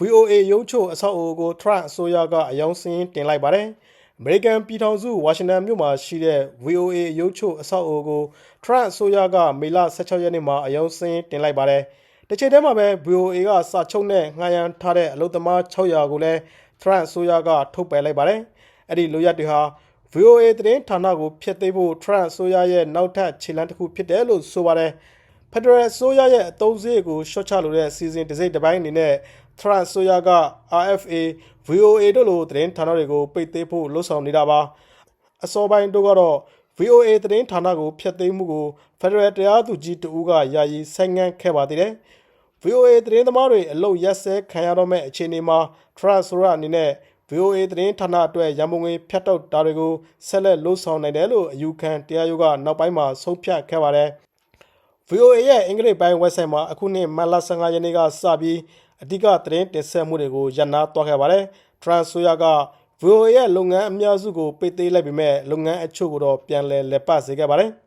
VOA ရုံးချုပ်အဆောက်အအုံကို Trump အစိုးရကအယောင်စင်းတင်လိုက်ပါတယ်။ American ပြည်ထောင်စုဝါရှင်တန်မြို့မှာရှိတဲ့ VOA ရုံးချုပ်အဆောက်အအုံကို Trump အစိုးရကမေလ16ရက်နေ့မှာအယောင်စင်းတင်လိုက်ပါတယ်။တစ်ချိန်တည်းမှာပဲ VOA ကစာချုပ်နဲ့ငှားရမ်းထားတဲ့အလုပ်သမား600ကိုလည်း Trump အစိုးရကထုတ်ပယ်လိုက်ပါတယ်။အဲ့ဒီလိုရက်တွေဟာ VOA သတင်းဌာနကိုဖျက်သိမ်းဖို့ Trump အစိုးရရဲ့နောက်ထပ်ခြေလှမ်းတစ်ခုဖြစ်တယ်လို့ဆိုပါတယ်။ Federal အစိုးရရဲ့အသုံးစရိတ်ကိုရှော့ချလိုတဲ့စီစဉ်တစ်စိတ်တစ်ပိုင်းအနေနဲ့ Trump အစိုးရက RFA, VOA တို့လိုသတင်းဌာနတွေကိုပိတ်သိမ်းဖို့လှုံ့ဆော်နေတာပါ။အစောပိုင်းတို့ကတော့ VOA သတင်းဌာနကိုဖျက်သိမ်းမှုကို Federal တရားသူကြီးတဦးကယာယီဆိုင်းငံ့ခဲ့ပါသေးတယ်။ VOA သတင်းသမားတွေအလုပ်ရက်စဲခံရတော့မဲ့အခြေအနေမှာ Trump ဆိုရအနေနဲ့ VOA သတင်းဌာနအတွက်ရန်ပုံငွေဖြတ်တောက်တာတွေကိုဆက်လက်လှုံ့ဆော်နိုင်တယ်လို့အယူခံတရားရုံးကနောက်ပိုင်းမှာဆုံးဖြတ်ခဲ့ပါတယ်။ VOA ရဲ့အင်္ဂလိပ်ပိုင်း website မှာအခုနှစ်မတ်လ15ရက်နေ့ကစပြီးအဓိကသတင်းတင်ဆက်မှုတွေကိုရပ်နားသွားခဲ့ပါတယ်။ Trump ဆိုရက VOA ရဲ့လုပ်ငန်းအများစုကိုပိတ်သိမ်းလိုက်ပေမဲ့လုပ်ငန်းအချို့ကိုတော့ပြန်လည်လည်ပတ်စေခဲ့ပါတယ်။